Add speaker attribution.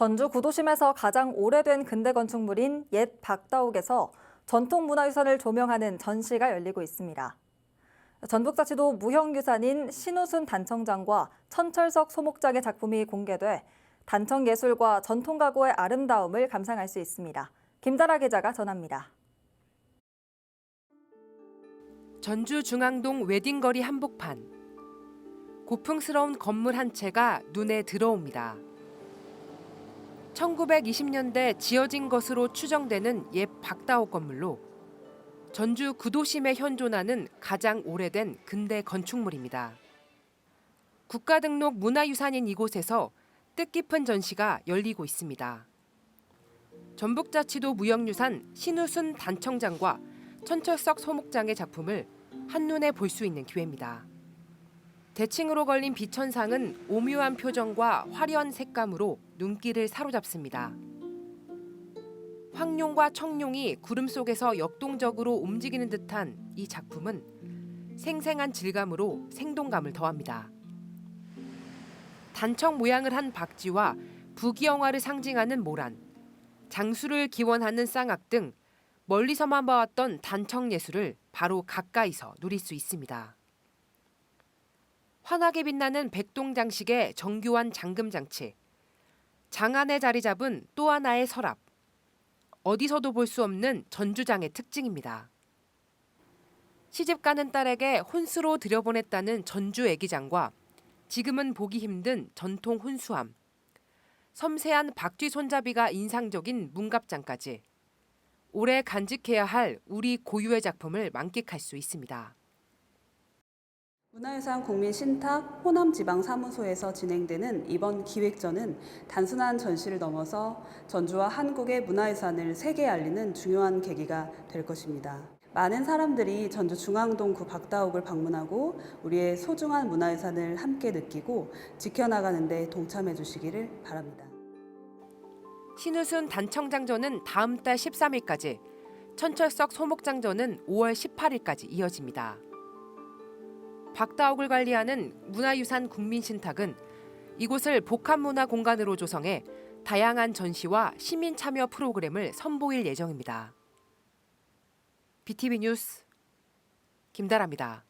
Speaker 1: 전주 구도심에서 가장 오래된 근대 건축물인 옛 박다옥에서 전통 문화유산을 조명하는 전시가 열리고 있습니다. 전북자치도 무형유산인 신우순 단청장과 천철석 소목장의 작품이 공개돼 단청 예술과 전통 가구의 아름다움을 감상할 수 있습니다. 김다라 기자가 전합니다.
Speaker 2: 전주 중앙동 웨딩거리 한복판. 고풍스러운 건물 한 채가 눈에 들어옵니다. 1920년대 지어진 것으로 추정되는 옛 박다옥 건물로 전주 구도심에 현존하는 가장 오래된 근대 건축물입니다. 국가 등록 문화유산인 이곳에서 뜻깊은 전시가 열리고 있습니다. 전북자치도 무형유산 신우순 단청장과 천철석 소목장의 작품을 한눈에 볼 수 있는 기회입니다. 대칭으로 걸린 비천상은 오묘한 표정과 화려한 색감으로 눈길을 사로잡습니다. 황룡과 청룡이 구름 속에서 역동적으로 움직이는 듯한 이 작품은 생생한 질감으로 생동감을 더합니다. 단청 모양을 한 박쥐와 부귀영화를 상징하는 모란, 장수를 기원하는 쌍악 등 멀리서만 봐왔던 단청 예술을 바로 가까이서 누릴 수 있습니다. 환하게 빛나는 백동 장식의 정교한 잠금 장치, 장 안에 자리 잡은 또 하나의 서랍, 어디서도 볼 수 없는 전주장의 특징입니다. 시집 가는 딸에게 혼수로 들여보냈다는 전주 애기장과 지금은 보기 힘든 전통 혼수함, 섬세한 박쥐 손잡이가 인상적인 문갑장까지 오래 간직해야 할 우리 고유의 작품을 만끽할 수 있습니다.
Speaker 3: 문화유산 국민 신탁 호남지방사무소에서 진행되는 이번 기획전은 단순한 전시를 넘어서 전주와 한국의 문화유산을 세계에 알리는 중요한 계기가 될 것입니다. 많은 사람들이 전주 중앙동 구 박다옥을 방문하고 우리의 소중한 문화유산을 함께 느끼고 지켜나가는 데 동참해 주시기를 바랍니다.
Speaker 2: 신우순 단청장전은 다음 달 13일까지, 천철석 소목장전은 5월 18일까지 이어집니다. 박다옥을 관리하는 문화유산 국민신탁은 이곳을 복합문화 공간으로 조성해 다양한 전시와 시민 참여 프로그램을 선보일 예정입니다. BTV 뉴스 김다라입니다.